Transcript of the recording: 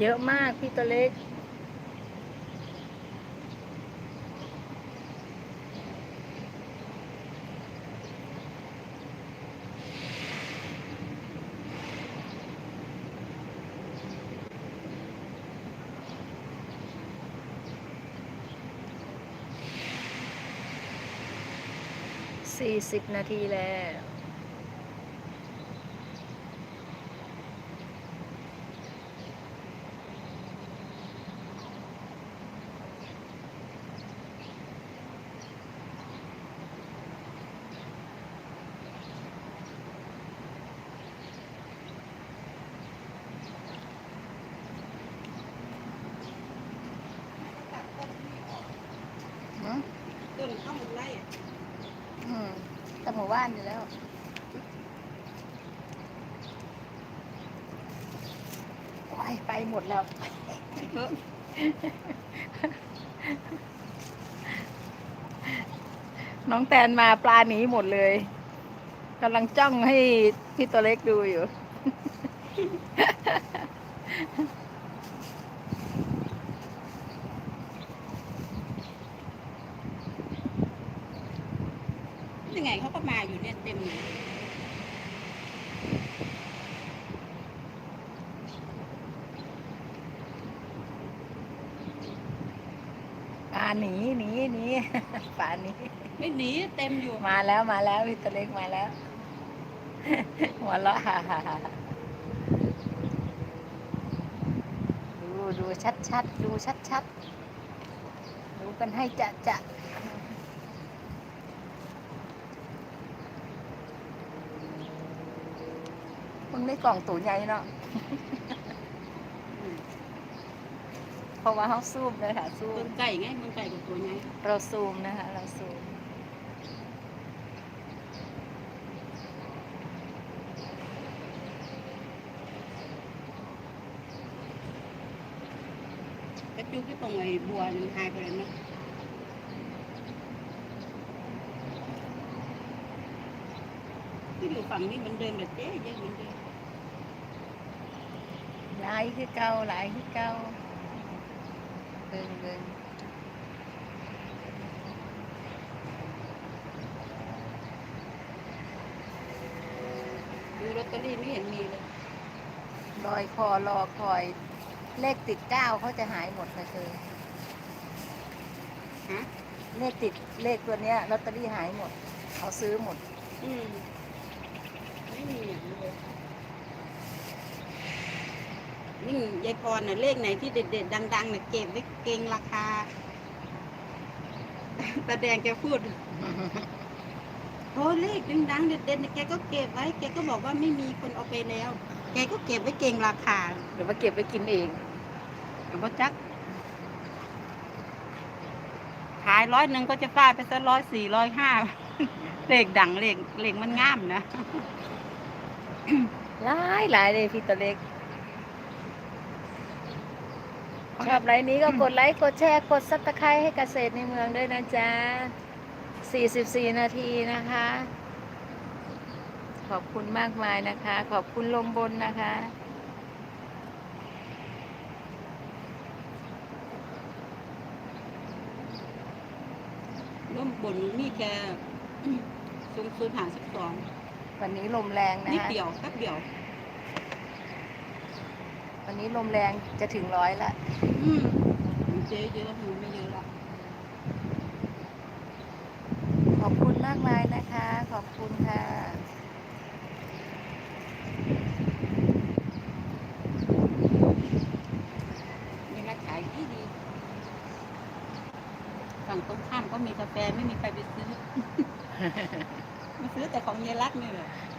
เยอะมากพี่ตัวเล็ก สี่สิบนาทีแล้ว ต้นข้าวหมกไร่อะอืมแต่หมู่บ้านอยู่แล้วโอ้ยไปหมดแล้ว น้องแตนมาปลาหนีหมดเลยกำลังจ้องให้พี่ตัวเล็กดูอยู่ ยังไงเขาก็มาอยู่เนี่ยเต็มเลยปลาหนีหนีหนีปลาหนีไม่หนีเต็มอยู่มาแล้วมาแล้วพี่ตัวเล็กมาแล้ว หัวเราะฮ่าฮ่าฮ่าดูดูชัดชัดๆดูชัดชัดๆดูกันให้จะจะ มึงได้กล่องตัวใหญ่เนาะเพราะว่าเขาซูมเลยค่ะซูเมืมองไก่ไงเมืองไก่กับตัวไงเราซูมนะคะ เราซูมกระจุกที่ตรงไอ้บัวมันหายไปแล้วเนาะที่อยู่ฝั่งนี้มันเดินแบบเจ๊เยอะเหมือนเดิมห ลายคือเก่าหลายคือเก่าเบิ่งเบิ่งดูลอตเตอรี่ไม่เห็นมีเลยลอยคอรอคอย เลขติดเก้าเขาจะหายหมดค่ะเธอฮะเลขติดเลขตัวเนี้ยลอตเตอรี่หายหมด เขาซื้อหมด อืมไม่มีอย่างเลย นี่ยายพรน่ะเลขไหนที่เด็ดๆดังๆน่ะเก็บไว้เก่งราคาตาแดงแกพูดโอ้เลขดังๆเด็ดๆเนี่ยแกก็เก็บไว้ แกก็บอกว่าไม่มีคนเอาไปแล้ว แกก็เก็บไว้เก่งราคาหรือว่าเก็บไปกินเองแต่ว่าจัก ขายร้อยหนึ่งก็จะฟาดไปสักร้อยสี่ร้อยห้าเลขดังเลขเลขมันงามนะหลายหลายเลยพี่ตัวเล็ก ชอบไลน์นี้ก็กดไลค์กดแชร์กดซับสไครต์ให้เกษตรในเมืองด้วยนะจ๊ะ 44 นาทีนะคะ ขอบคุณมากมายนะคะ ขอบคุณลมบนนะคะร่มบนมีแค่สูงสุดหาสิบสองวันนี้ลมแรงนะนิดคะเดียวแป๊บเดียว วันนี้ลมแรงจะถึงร้อยละอืมมันเจ๊เยอะหนูไม่เยอะละขอบคุณมากมายนะคะ ขอบคุณค่ะมีร้านขายที่ดี ฝั่งตรงข้ามก็มีกาแฟไม่มีใครไปซื้อ มาซื้อแต่ของเยายรักนี่แหละอ